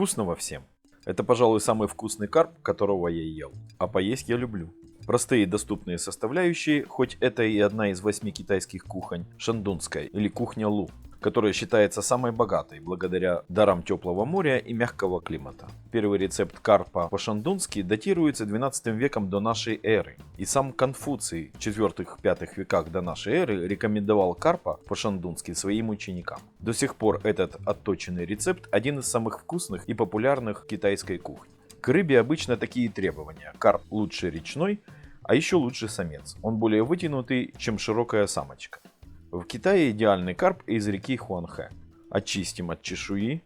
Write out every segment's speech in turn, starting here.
Вкусного всем! Это, пожалуй, самый вкусный карп, которого я ел. А поесть я люблю. Простые и доступные составляющие, хоть это и одна из восьми китайских кухонь, шандунская или кухня Лу, которая считается самой богатой благодаря дарам теплого моря и мягкого климата. Первый рецепт карпа по-шандунски датируется 12 веком до нашей эры. И сам Конфуций в 4-5 веках до нашей эры рекомендовал карпа по-шандунски своим ученикам. До сих пор этот отточенный рецепт один из самых вкусных и популярных китайской кухне. К рыбе обычно такие требования. Карп лучше речной, а еще лучше самец. Он более вытянутый, чем широкая самочка. В Китае идеальный карп из реки Хуанхэ. Очистим от чешуи,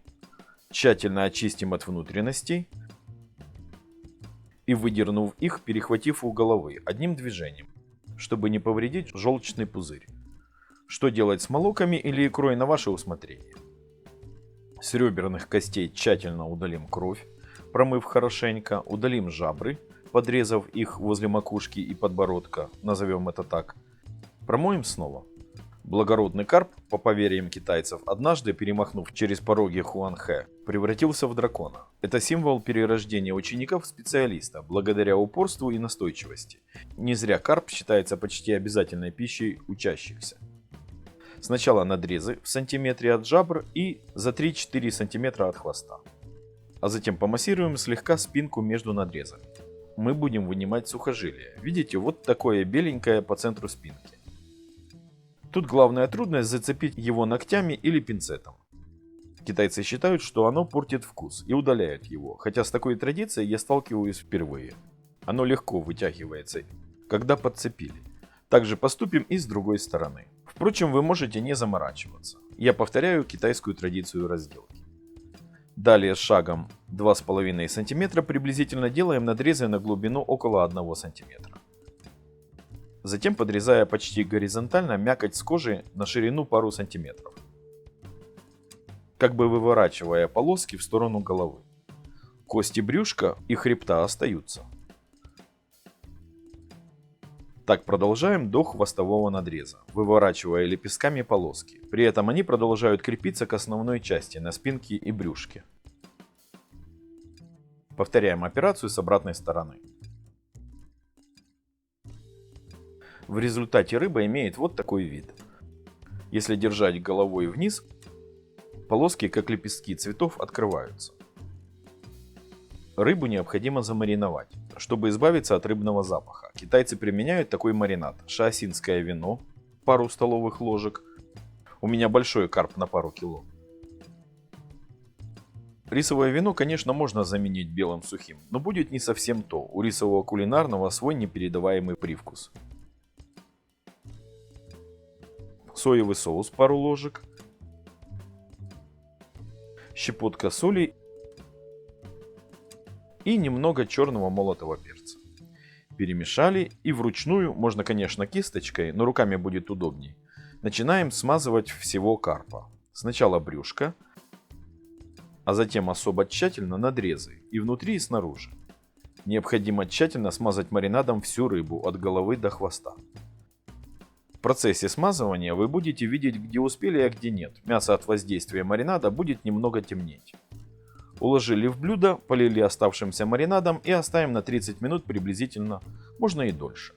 тщательно очистим от внутренностей и выдернув их, перехватив у головы одним движением, чтобы не повредить желчный пузырь. Что делать с молоками или икрой на ваше усмотрение. С реберных костей тщательно удалим кровь, промыв хорошенько, удалим жабры, подрезав их возле макушки и подбородка, назовем это так. Промоем снова. Благородный карп, по поверьям китайцев, однажды перемахнув через пороги Хуанхэ, превратился в дракона. Это символ перерождения учеников специалиста, благодаря упорству и настойчивости. Не зря карп считается почти обязательной пищей учащихся. Сначала надрезы в сантиметре от жабр и за 3-4 сантиметра от хвоста. А затем помассируем слегка спинку между надрезами. Мы будем вынимать сухожилие. Видите, вот такое беленькое по центру спинки. Тут главная трудность зацепить его ногтями или пинцетом. Китайцы считают, что оно портит вкус и удаляют его, хотя с такой традицией я сталкиваюсь впервые. Оно легко вытягивается, когда подцепили. Также поступим и с другой стороны. Впрочем, вы можете не заморачиваться. Я повторяю китайскую традицию разделки. Далее шагом 2,5 см приблизительно делаем надрезы на глубину около 1 см. Затем подрезая почти горизонтально мякоть с кожи на ширину пару сантиметров. Как бы выворачивая полоски в сторону головы. Кости брюшка и хребта остаются. Так продолжаем до хвостового надреза, выворачивая лепестками полоски. При этом они продолжают крепиться к основной части на спинке и брюшке. Повторяем операцию с обратной стороны. В результате рыба имеет вот такой вид. Если держать головой вниз, полоски, как лепестки цветов, открываются. Рыбу необходимо замариновать, чтобы избавиться от рыбного запаха. Китайцы применяют такой маринад. Шаосинское вино, пару столовых ложек. У меня большой карп на пару кило. Рисовое вино, конечно, можно заменить белым сухим, но будет не совсем то. У рисового кулинарного свой непередаваемый привкус. Соевый соус пару ложек, щепотка соли и немного черного молотого перца. Перемешали и вручную, можно конечно кисточкой, но руками будет удобней. Начинаем смазывать всего карпа. Сначала брюшко, а затем особо тщательно надрезы и внутри и снаружи. Необходимо тщательно смазать маринадом всю рыбу от головы до хвоста процессе смазывания вы будете видеть, где успели, а где нет. Мясо от воздействия маринада будет немного темнеть. Уложили в блюдо, полили оставшимся маринадом и оставим на 30 минут приблизительно, можно и дольше.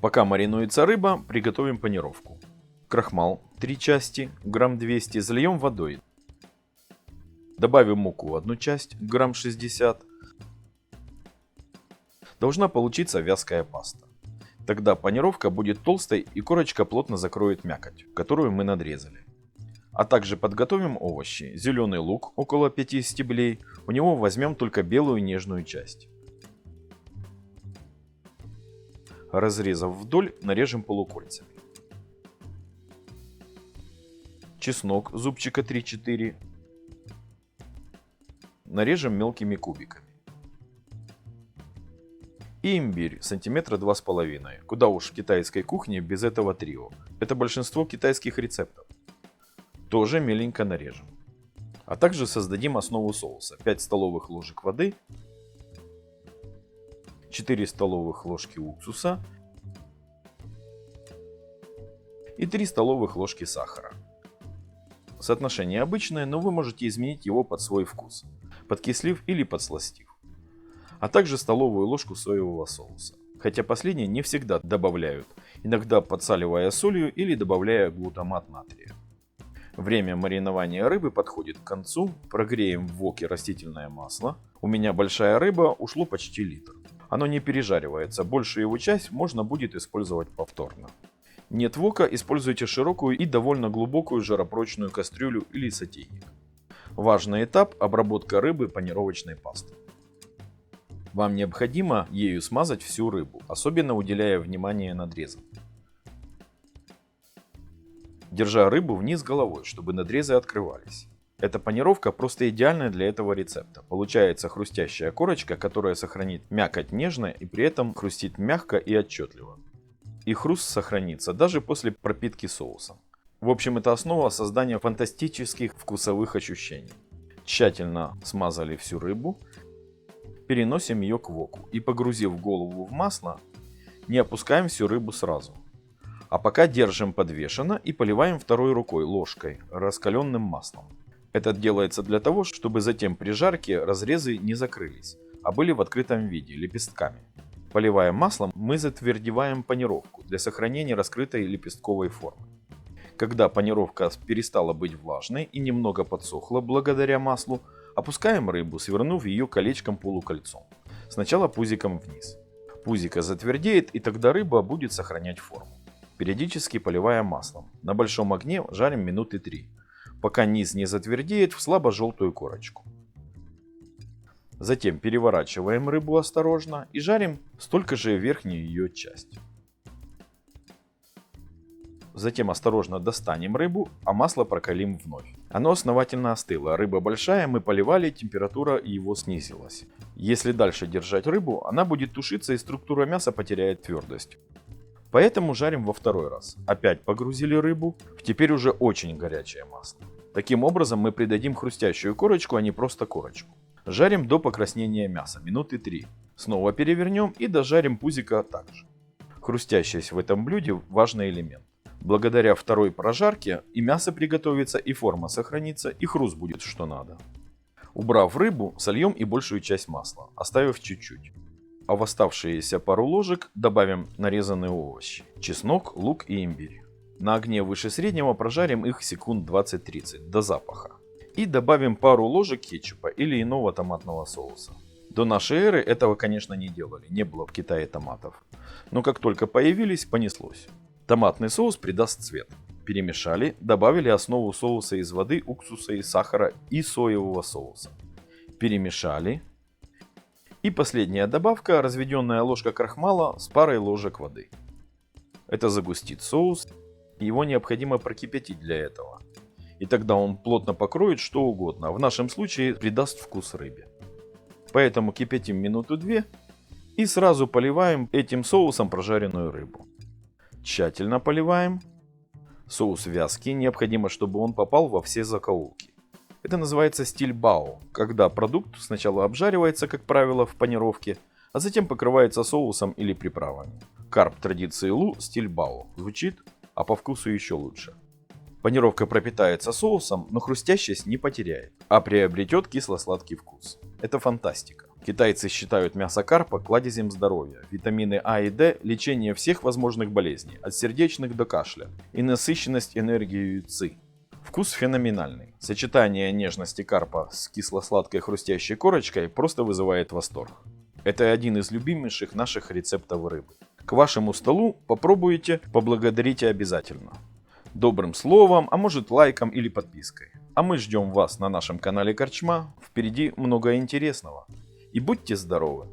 Пока маринуется рыба, приготовим панировку. Крахмал 3 части, грамм 200 зальем водой. Добавим муку 1 часть, грамм 60. Должна получиться вязкая паста. Тогда панировка будет толстой и корочка плотно закроет мякоть, которую мы надрезали. А также подготовим овощи. Зеленый лук около 5 стеблей, у него возьмем только белую нежную часть. Разрезав вдоль, нарежем полукольцами. Чеснок зубчика 3-4 нарежем мелкими кубиками и имбирь сантиметра два с половиной. Куда уж в китайской кухне без этого трио. Это большинство китайских рецептов. Тоже меленько нарежем. А также создадим основу соуса. 5 столовых ложек воды, 4 столовых ложки уксуса и 3 столовых ложки сахара. Соотношение обычное, но вы можете изменить его под свой вкус, подкислив или подсластив. А также столовую ложку соевого соуса. Хотя последние не всегда добавляют, иногда подсаливая солью или добавляя глутамат натрия. Время маринования рыбы подходит к концу. Прогреем в воке растительное масло. У меня большая рыба, ушло почти литр. Оно не пережаривается, большую его часть можно будет использовать повторно. Нет вока, используйте широкую и довольно глубокую жаропрочную кастрюлю или сотейник. Важный этап – обработка рыбы панировочной пастой. Вам необходимо ею смазать всю рыбу, особенно уделяя внимание надрезам. Держа рыбу вниз головой, чтобы надрезы открывались. Эта панировка просто идеальная для этого рецепта. Получается хрустящая корочка, которая сохранит мякоть нежно и при этом хрустит мягко и отчетливо. И хруст сохранится даже после пропитки соусом. В общем, это основа создания фантастических вкусовых ощущений. Тщательно смазали всю рыбу, переносим ее к воку и погрузив голову в масло, не опускаем всю рыбу сразу. А пока держим подвешенно и поливаем второй рукой ложкой раскаленным маслом. Это делается для того, чтобы затем при жарке разрезы не закрылись, а были в открытом виде, лепестками. Поливая маслом, мы затвердеваем панировку для сохранения раскрытой лепестковой формы. Когда панировка перестала быть влажной и немного подсохла благодаря маслу, опускаем рыбу, свернув ее колечком-полукольцом. Сначала пузиком вниз. Пузико затвердеет и тогда рыба будет сохранять форму. Периодически поливая маслом. На большом огне жарим минуты 3 пока низ не затвердеет в слабо-желтую корочку. Затем переворачиваем рыбу осторожно и жарим столько же верхнюю ее часть. Затем осторожно достанем рыбу, а масло прокалим вновь. Оно основательно остыло, рыба большая, мы поливали, температура его снизилась. Если дальше держать рыбу, она будет тушиться и структура мяса потеряет твердость. Поэтому жарим во второй раз. Опять погрузили рыбу в теперь уже очень горячее масло. Таким образом мы придадим хрустящую корочку, а не просто корочку. Жарим до покраснения мяса, минуты 3. Снова перевернем и дожарим пузика также. Хрустящесть в этом блюде важный элемент. Благодаря второй прожарке и мясо приготовится, и форма сохранится, и хруст будет что надо. Убрав рыбу, сольем и большую часть масла, оставив чуть-чуть. А в оставшиеся пару ложек добавим нарезанные овощи, чеснок, лук и имбирь. На огне выше среднего прожарим их секунд 20-30 до запаха. И добавим пару ложек кетчупа или иного томатного соуса. До нашей эры этого, конечно, не делали, не было в Китае томатов. Но как только появились, понеслось. Томатный соус придаст цвет. Перемешали, добавили основу соуса из воды, уксуса и сахара и соевого соуса. Перемешали. И последняя добавка, разведенная ложка крахмала с парой ложек воды. Это загустит соус его необходимо прокипятить для этого. И тогда он плотно покроет что угодно, в нашем случае придаст вкус рыбе. Поэтому кипятим минуту-две и сразу поливаем этим соусом прожаренную рыбу. Тщательно поливаем. Соус вязкий, необходимо, чтобы он попал во все закоулки. Это называется стиль бао, когда продукт сначала обжаривается, как правило, в панировке, а затем покрывается соусом или приправами. Карп традиции Лу стиль бао звучит а по вкусу еще лучше. Панировка пропитается соусом, но хрустящесть не потеряет, а приобретет кисло-сладкий вкус. Это фантастика. Китайцы считают мясо карпа кладезем здоровья, витамины А и D – лечение всех возможных болезней, от сердечных до кашля, и насыщенность энергией ЦИ. Вкус феноменальный. Сочетание нежности карпа с кисло-сладкой хрустящей корочкой просто вызывает восторг. Это один из любимейших наших рецептов рыбы. К вашему столу попробуйте, поблагодарите обязательно. Добрым словом, а может лайком или подпиской. А мы ждем вас на нашем канале Корчма. Впереди много интересного. И будьте здоровы!